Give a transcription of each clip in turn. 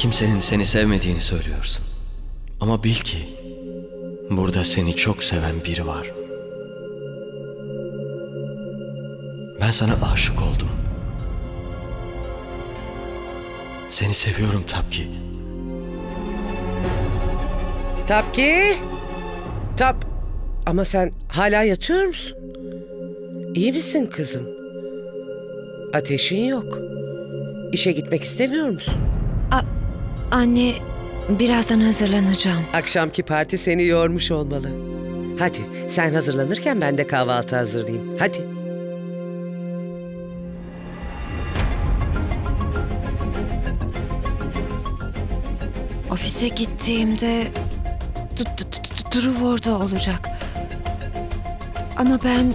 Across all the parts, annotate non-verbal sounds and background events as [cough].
Kimsenin seni sevmediğini söylüyorsun. Ama bil ki burada seni çok seven biri var. Ben sana aşık oldum. Seni seviyorum Tapki. Tapki. Tap. Ama sen hala yatıyor musun? İyi misin kızım? Ateşin yok. İşe gitmek istemiyor musun? Anne, birazdan hazırlanacağım. Akşamki parti seni yormuş olmalı. Hadi sen hazırlanırken ben de kahvaltı hazırlayayım. Hadi. Ofise gittiğimde du- du- orada olacak. Ama ben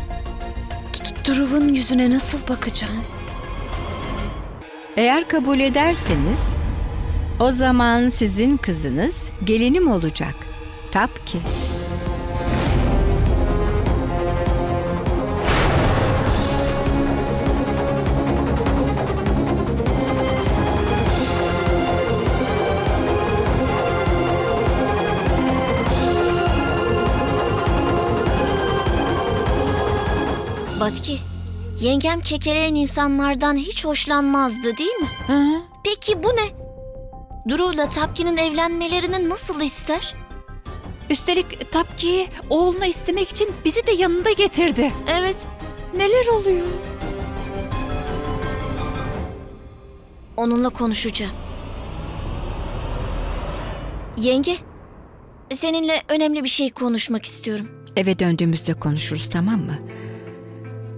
du- yüzüne nasıl bakacağım? Eğer kabul ederseniz o zaman sizin kızınız gelinim olacak. Tapki. Batki, yengem kekeleyen insanlardan hiç hoşlanmazdı değil mi? Peki bu ne? Duru'yla Tapki'nin evlenmelerini nasıl ister? Üstelik Tapki'yi oğluna istemek için bizi de yanında getirdi. Evet, Neler oluyor? onunla konuşacağım. Yenge, seninle önemli bir şey konuşmak istiyorum. Eve döndüğümüzde konuşuruz tamam mı?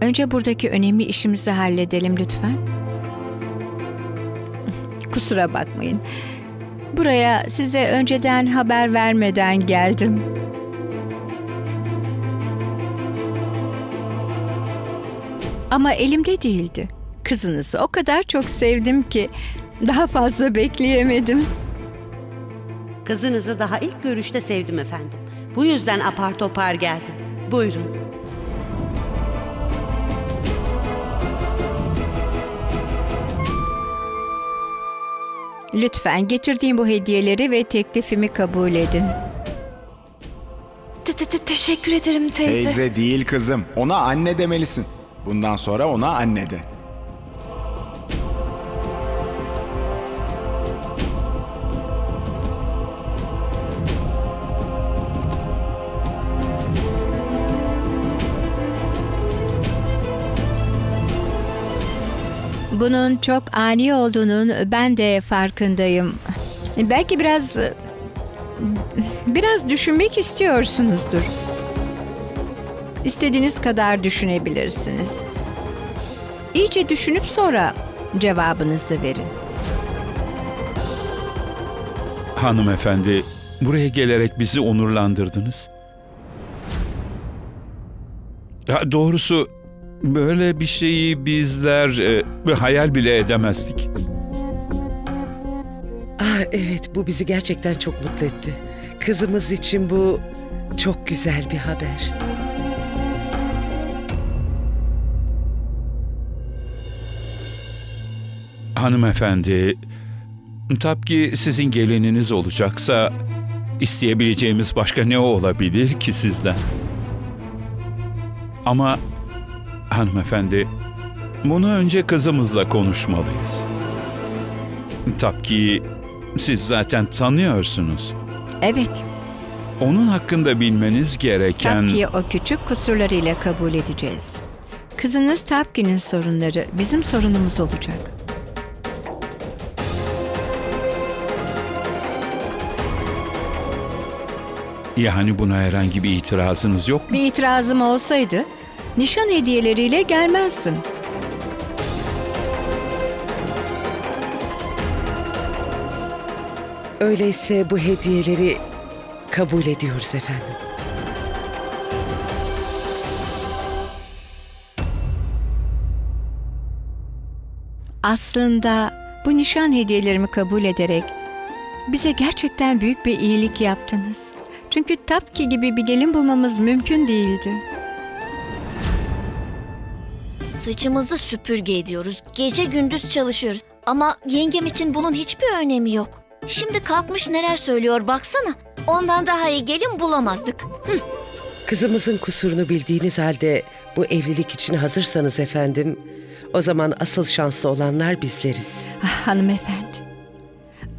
Önce buradaki önemli işimizi halledelim lütfen. [laughs] Kusura bakmayın. Buraya size önceden haber vermeden geldim. Ama elimde değildi. Kızınızı o kadar çok sevdim ki daha fazla bekleyemedim. Kızınızı daha ilk görüşte sevdim efendim. Bu yüzden apar topar geldim. Buyurun. Lütfen getirdiğim bu hediyeleri ve teklifimi kabul edin. Te- te- te- Teşekkür ederim teyze. Teyze değil kızım. Ona anne demelisin. Bundan sonra ona anne de. Bunun çok ani olduğunun ben de farkındayım. Belki biraz biraz düşünmek istiyorsunuzdur. İstediğiniz kadar düşünebilirsiniz. İyice düşünüp sonra cevabınızı verin. Hanımefendi, buraya gelerek bizi onurlandırdınız. Ya doğrusu böyle bir şeyi bizler e, hayal bile edemezdik. Ah evet bu bizi gerçekten çok mutlu etti. Kızımız için bu çok güzel bir haber. Hanımefendi, tabii ki sizin gelininiz olacaksa isteyebileceğimiz başka ne olabilir ki sizden? Ama hanımefendi, bunu önce kızımızla konuşmalıyız. Tabii ki siz zaten tanıyorsunuz. Evet, Onun hakkında bilmeniz gereken... Tapki'yi o küçük kusurlarıyla kabul edeceğiz. Kızınız Tapki'nin sorunları bizim sorunumuz olacak. Yani buna herhangi bir itirazınız yok mu? Bir itirazım olsaydı nişan hediyeleriyle gelmezdim. Öyleyse bu hediyeleri kabul ediyoruz efendim. Aslında bu nişan hediyelerimi kabul ederek bize gerçekten büyük bir iyilik yaptınız. Çünkü Tapki gibi bir gelin bulmamız mümkün değildi. Saçımızı süpürge ediyoruz. Gece gündüz çalışıyoruz. Ama yengem için bunun hiçbir önemi yok. Şimdi kalkmış neler söylüyor baksana. Ondan daha iyi gelin bulamazdık. Kızımızın kusurunu bildiğiniz halde bu evlilik için hazırsanız efendim, o zaman asıl şanslı olanlar bizleriz. Ah, hanımefendi.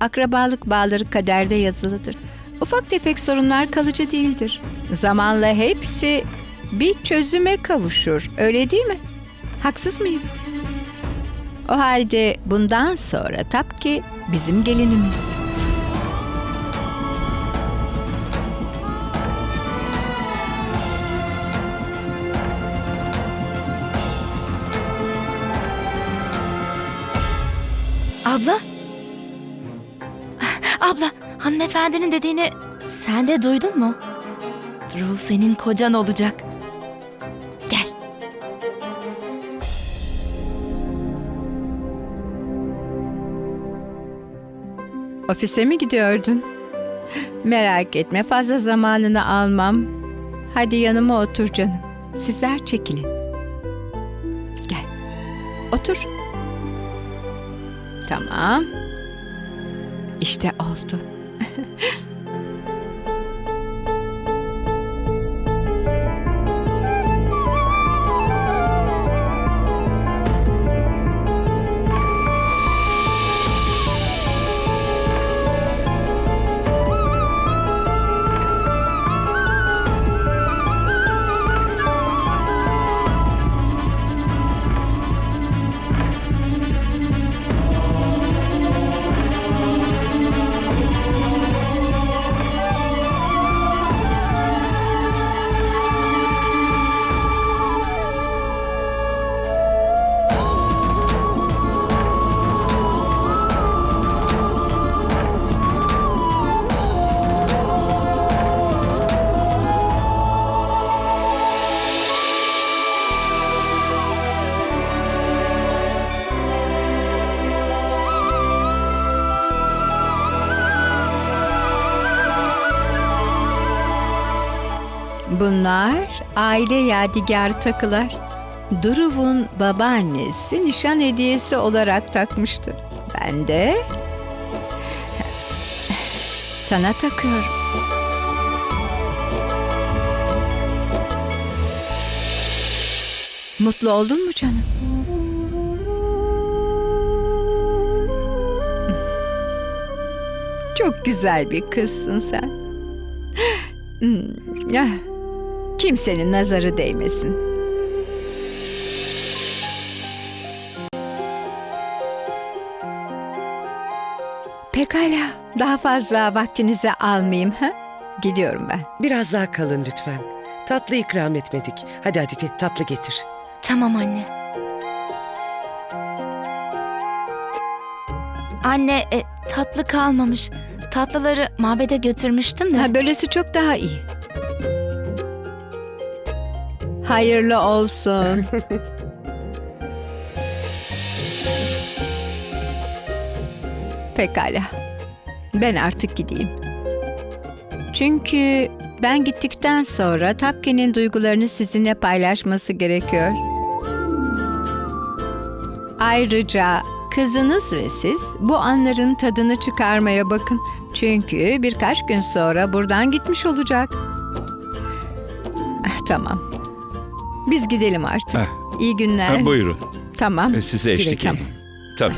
Akrabalık bağları kaderde yazılıdır. Ufak tefek sorunlar kalıcı değildir. Zamanla hepsi bir çözüme kavuşur. Öyle değil mi? Haksız mıyım? O halde bundan sonra Tapki bizim gelinimiz. Abla? Abla, hanımefendinin dediğini sen de duydun mu? Drew senin kocan olacak. Ofise mi gidiyordun? Merak etme fazla zamanını almam. Hadi yanıma otur canım. Sizler çekilin. Gel. Otur. Tamam. İşte oldu. [laughs] Bunlar aile yadigarı takılar. Duruv'un babaannesi nişan hediyesi olarak takmıştı. Ben de sana takıyorum. Mutlu oldun mu canım? Çok güzel bir kızsın sen. Kimsenin nazarı değmesin. Pekala, daha fazla vaktinizi almayayım ha? Gidiyorum ben. Biraz daha kalın lütfen. Tatlı ikram etmedik. Hadi hadi tatlı getir. Tamam anne. Anne, e, tatlı kalmamış. Tatlıları mabede götürmüştüm de. Ha, böylesi çok daha iyi. Hayırlı olsun. [laughs] Pekala. Ben artık gideyim. Çünkü ben gittikten sonra Tapki'nin duygularını sizinle paylaşması gerekiyor. Ayrıca kızınız ve siz bu anların tadını çıkarmaya bakın. Çünkü birkaç gün sonra buradan gitmiş olacak. Ah, tamam. Biz gidelim artık. Heh. İyi günler. Ha, buyurun. Tamam. E, Size eşlik güle. edeyim. Tabii.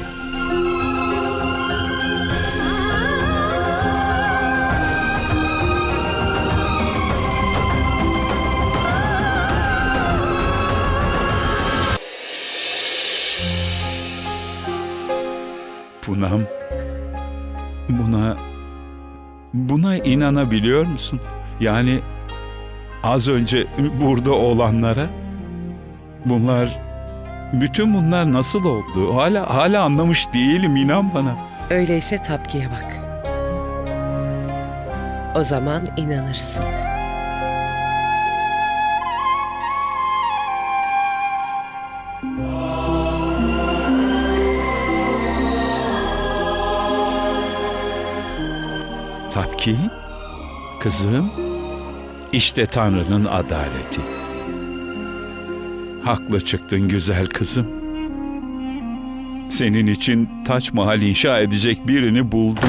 Punam, buna, buna inanabiliyor musun? Yani az önce burada olanlara, bunlar, bütün bunlar nasıl oldu? Hala hala anlamış değilim inan bana. Öyleyse Tapki'ye bak. O zaman inanırsın. Tapki, kızım, işte Tanrı'nın adaleti. Haklı çıktın güzel kızım. Senin için taç mahal inşa edecek birini buldum.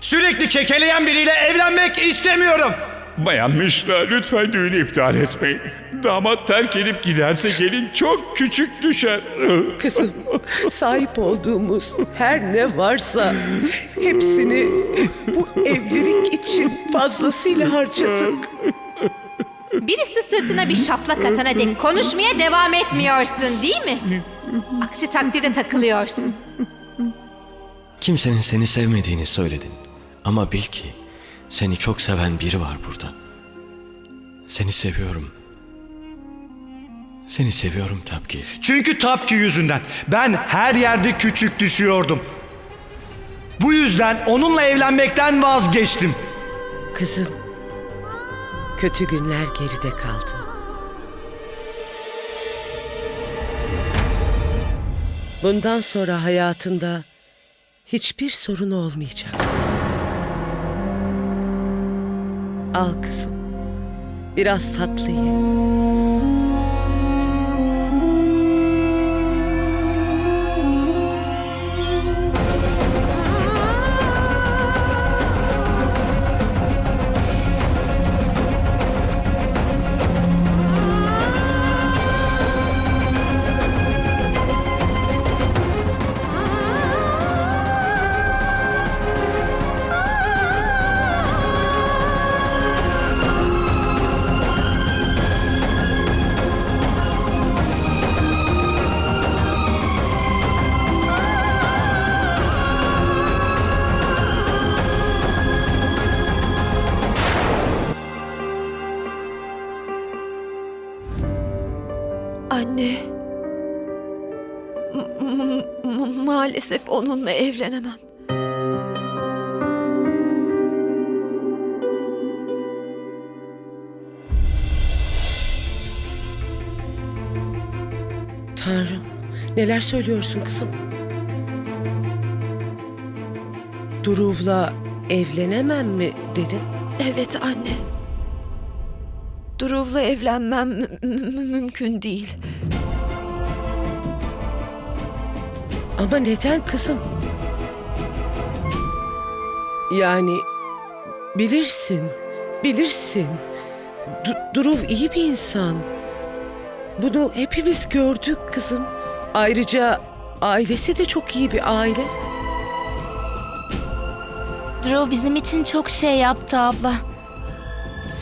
Sürekli kekeleyen biriyle evlenmek istemiyorum. Bayan Mişra lütfen düğünü iptal etmeyin. Damat terk edip giderse gelin çok küçük düşer. [laughs] Kızım, sahip olduğumuz her ne varsa hepsini bu evlilik için fazlasıyla harcadık. Birisi sırtına bir şaplak atana dek konuşmaya devam etmiyorsun değil mi? Aksi takdirde takılıyorsun. Kimsenin seni sevmediğini söyledin. Ama bil ki seni çok seven biri var burada. Seni seviyorum. Seni seviyorum Tapki. Çünkü Tapki yüzünden ben her yerde küçük düşüyordum. Bu yüzden onunla evlenmekten vazgeçtim. Kızım, kötü günler geride kaldı. Bundan sonra hayatında hiçbir sorun olmayacak. Al kızım. Biraz tatlı ye. Maalesef onunla evlenemem. Tanrım, neler söylüyorsun kızım? Duruv'la evlenemem mi dedin? Evet anne. Duruv'la evlenmem mü- mü- mümkün değil. Ama neden kızım? Yani bilirsin, bilirsin. Du- Duruv iyi bir insan. Bunu hepimiz gördük kızım. Ayrıca ailesi de çok iyi bir aile. Drew bizim için çok şey yaptı abla.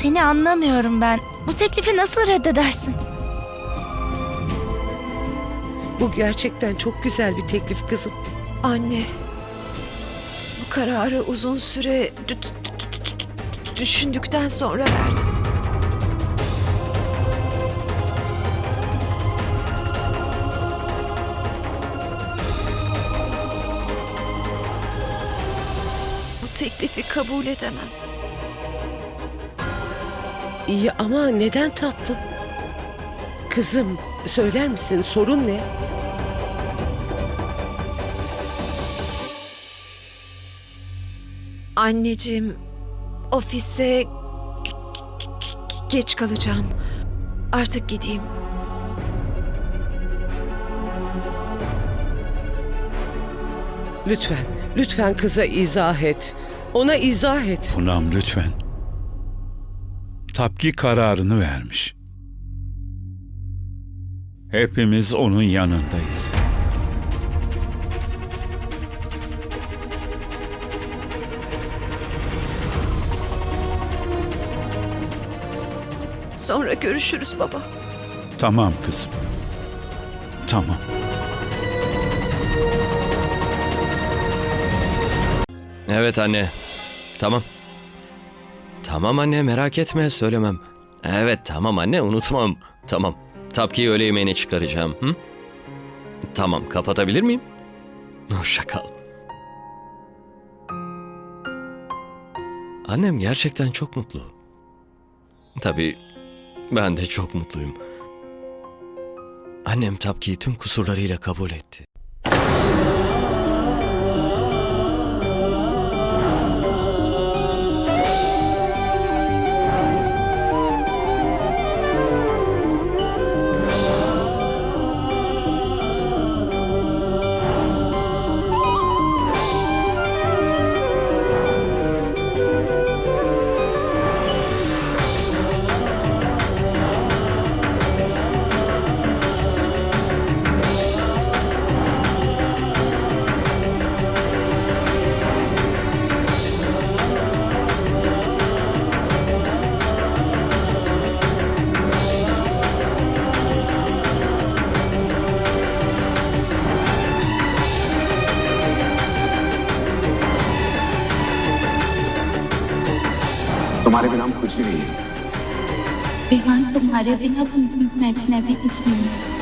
Seni anlamıyorum ben. Bu teklifi nasıl reddedersin? Bu gerçekten çok güzel bir teklif kızım. Anne. Bu kararı uzun süre dü- dü- dü- dü- düşündükten sonra verdim. Bu teklifi kabul edemem. İyi ama neden tatlım? Kızım söyler misin sorun ne? Anneciğim, ofise geç kalacağım. Artık gideyim. Lütfen, lütfen kıza izah et. Ona izah et. Punam lütfen. Tapki kararını vermiş. Hepimiz onun yanındayız. Sonra görüşürüz baba. Tamam kızım. Tamam. Evet anne. Tamam. Tamam anne merak etme söylemem. Evet tamam anne unutmam. Tamam. Tapkiyi öğle yemeğine çıkaracağım. Hı? Tamam kapatabilir miyim? Hoşça kal. Annem gerçekten çok mutlu. Tabii ben de çok mutluyum. Annem Tapki'yi tüm kusurlarıyla kabul etti. तुम्हारे बिना मैं भी कुछ नहीं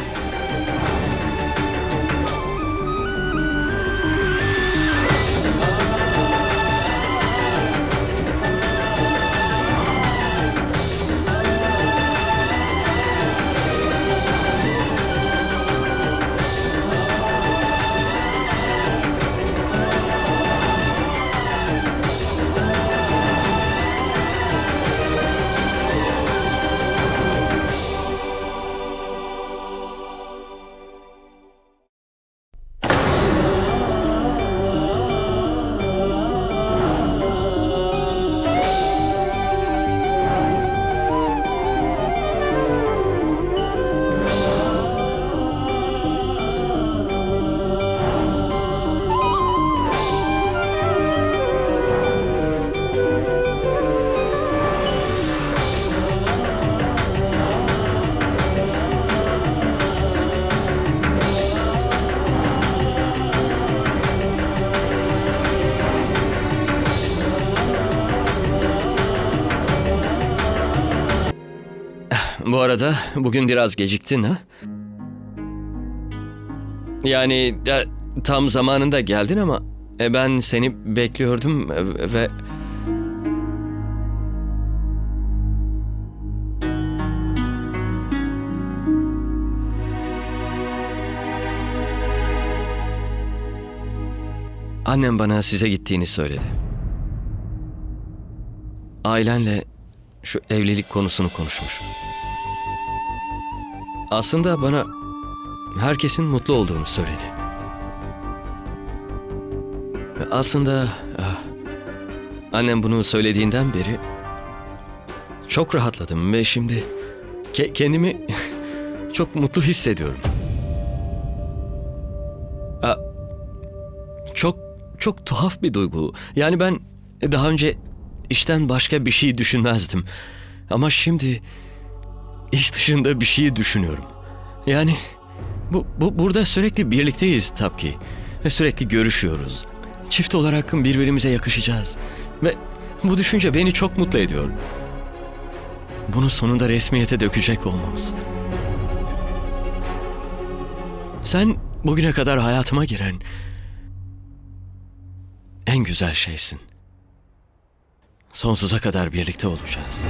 arada bugün biraz geciktin ha? Yani ya, tam zamanında geldin ama e, ben seni bekliyordum e, ve... Annem bana size gittiğini söyledi. Ailenle şu evlilik konusunu konuşmuş. Aslında bana herkesin mutlu olduğunu söyledi. Aslında ah, annem bunu söylediğinden beri çok rahatladım ve şimdi ke- kendimi [laughs] çok mutlu hissediyorum. Çok çok tuhaf bir duygu. Yani ben daha önce işten başka bir şey düşünmezdim. Ama şimdi iş dışında bir şey düşünüyorum. Yani bu, bu burada sürekli birlikteyiz tabii ki. Sürekli görüşüyoruz. Çift olarak birbirimize yakışacağız. Ve bu düşünce beni çok mutlu ediyor. Bunu sonunda resmiyete dökecek olmamız. Sen bugüne kadar hayatıma giren en güzel şeysin. Sonsuza kadar birlikte olacağız.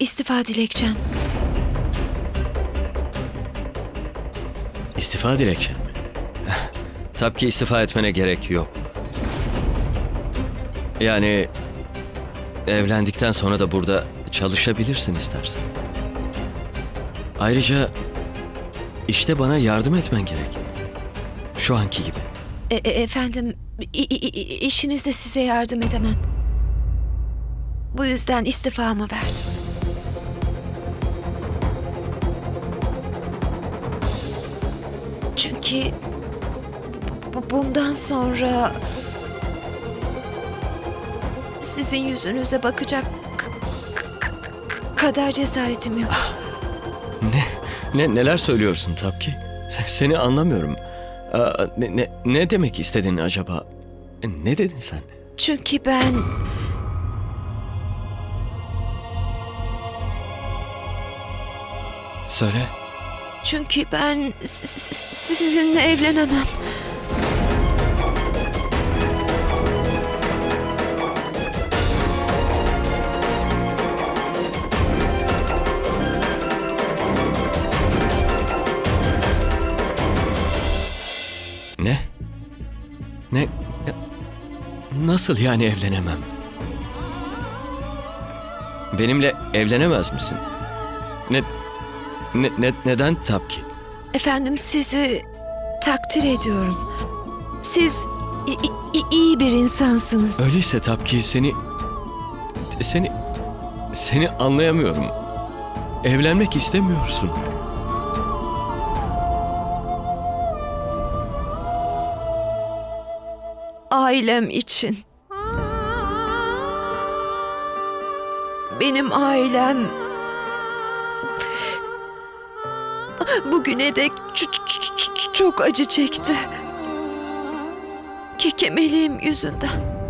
İstifa dilekçem. İstifa dilekçen mi? Tabii ki istifa etmene gerek yok. Yani evlendikten sonra da burada çalışabilirsin istersen. Ayrıca işte bana yardım etmen gerek. Şu anki gibi. E- e- efendim, işinizde size yardım edemem. Bu yüzden istifamı verdim. Bu- bundan sonra sizin yüzünüze bakacak k- k- k- kadar cesaretim yok. Ne, ne neler söylüyorsun Tapki? [laughs] Seni anlamıyorum. Aa, ne, ne, ne demek istedin acaba? Ne dedin sen? Çünkü ben Söyle. Çünkü ben sizinle evlenemem. Ne? Ne? Nasıl yani evlenemem? Benimle evlenemez misin? Ne, ne, ne neden Tapki? Efendim sizi takdir ediyorum. Siz iyi bir insansınız. Öyleyse Tapki seni... Seni... Seni anlayamıyorum. Evlenmek istemiyorsun. Ailem için. Benim ailem bugüne dek çok acı çekti. Kekemeliğim yüzünden.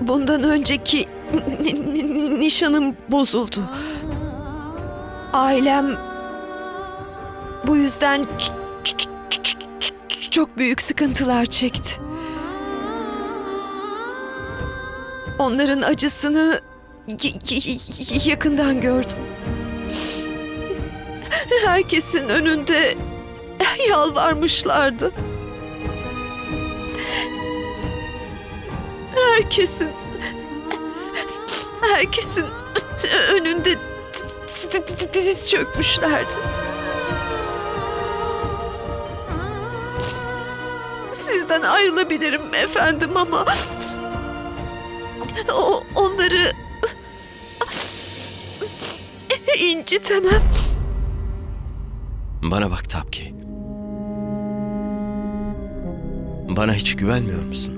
Bundan önceki ni- ni- ni- nişanım bozuldu. Ailem bu yüzden çok büyük sıkıntılar çekti. Onların acısını yakından gördüm. Herkesin önünde yalvarmışlardı. Herkesin herkesin önünde diz çökmüşlerdi. Sizden ayrılabilirim efendim ama o, onları incitemem. Bana bak Tapki. Bana hiç güvenmiyor musun?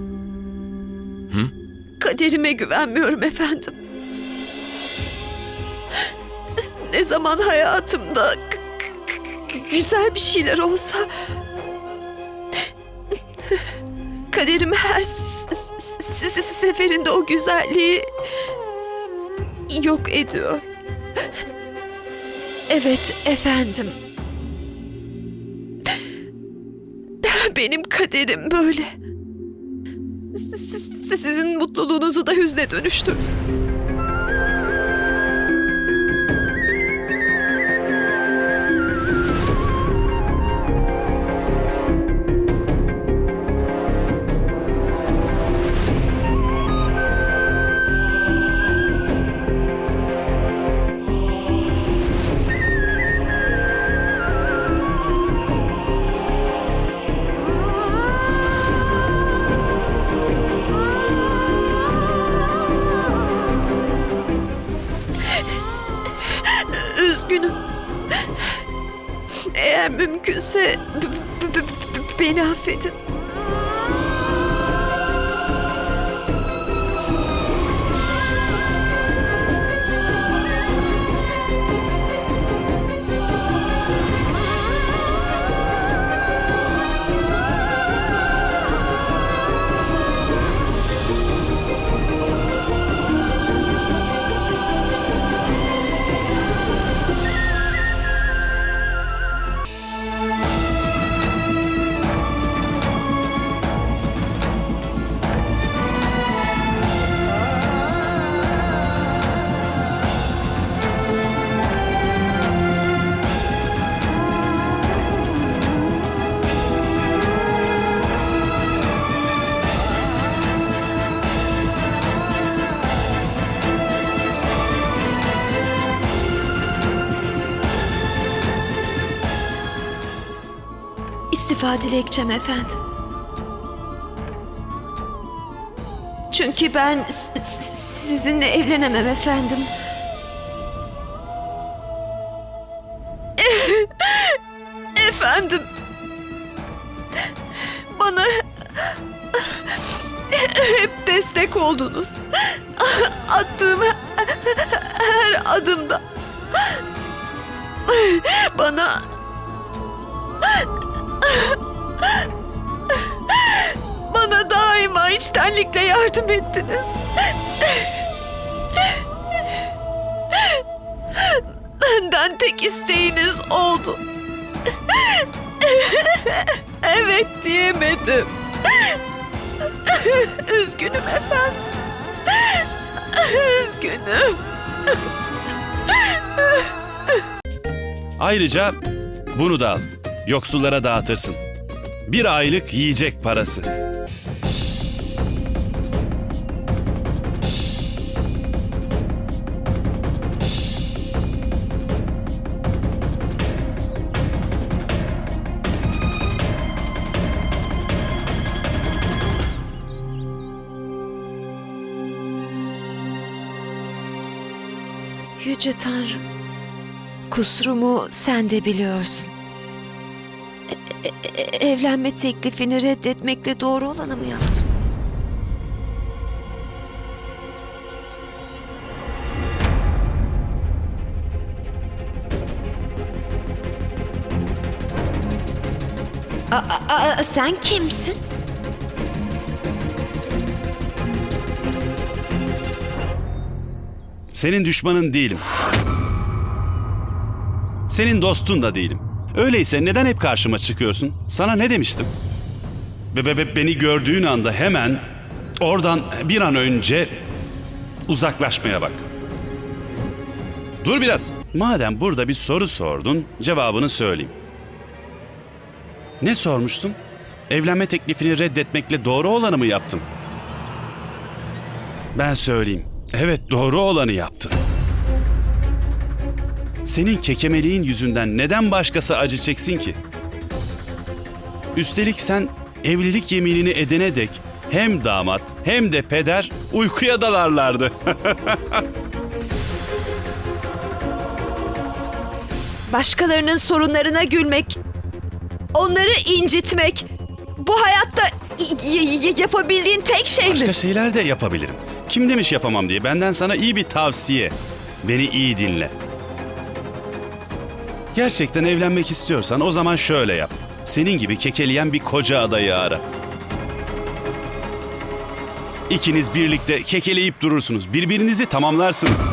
Kaderime güvenmiyorum efendim. Ne zaman hayatımda güzel bir şeyler olsa kaderim her seferinde o güzelliği yok ediyor. Evet efendim. Benim kaderim böyle. Sizin mutluluğunuzu da hüzne dönüştürdüm. fit dilekçem efendim. Çünkü ben sizinle evlenemem efendim. [laughs] efendim. Bana hep destek oldunuz. Attığım her adımda bana Bana daima içtenlikle yardım ettiniz. Benden tek isteğiniz oldu. evet diyemedim. Üzgünüm efendim. Üzgünüm. Ayrıca bunu da al. Yoksullara dağıtırsın bir aylık yiyecek parası. Yüce Tanrım, kusurumu sen de biliyorsun. E- e- e- evlenme teklifini reddetmekle doğru olanı mı yaptım? A- a- sen kimsin? Senin düşmanın değilim. Senin dostun da değilim. Öyleyse neden hep karşıma çıkıyorsun? Sana ne demiştim? Be, be- be- beni gördüğün anda hemen oradan bir an önce uzaklaşmaya bak. Dur biraz. Madem burada bir soru sordun, cevabını söyleyeyim. Ne sormuştun? Evlenme teklifini reddetmekle doğru olanı mı yaptım? Ben söyleyeyim. Evet doğru olanı yaptın. Senin kekemeliğin yüzünden neden başkası acı çeksin ki? Üstelik sen evlilik yeminini edene dek hem damat hem de peder uykuya dalarlardı. [laughs] Başkalarının sorunlarına gülmek, onları incitmek, bu hayatta yapabildiğin tek şey mi? Başka şeyler de yapabilirim. Kim demiş yapamam diye. Benden sana iyi bir tavsiye. Beni iyi dinle. Gerçekten evlenmek istiyorsan o zaman şöyle yap. Senin gibi kekeleyen bir koca adayı ara. İkiniz birlikte kekeleyip durursunuz. Birbirinizi tamamlarsınız.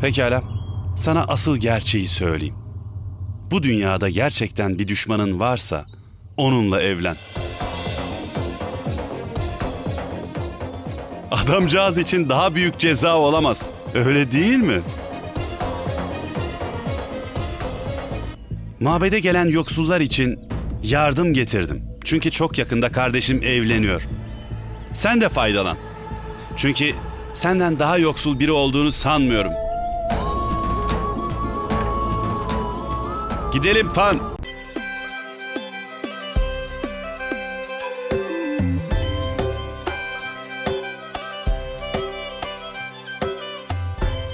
Pekala. Sana asıl gerçeği söyleyeyim. Bu dünyada gerçekten bir düşmanın varsa onunla evlen. Adamcağız için daha büyük ceza olamaz. Öyle değil mi? Mabede gelen yoksullar için yardım getirdim. Çünkü çok yakında kardeşim evleniyor. Sen de faydalan. Çünkü senden daha yoksul biri olduğunu sanmıyorum. Gidelim Pan.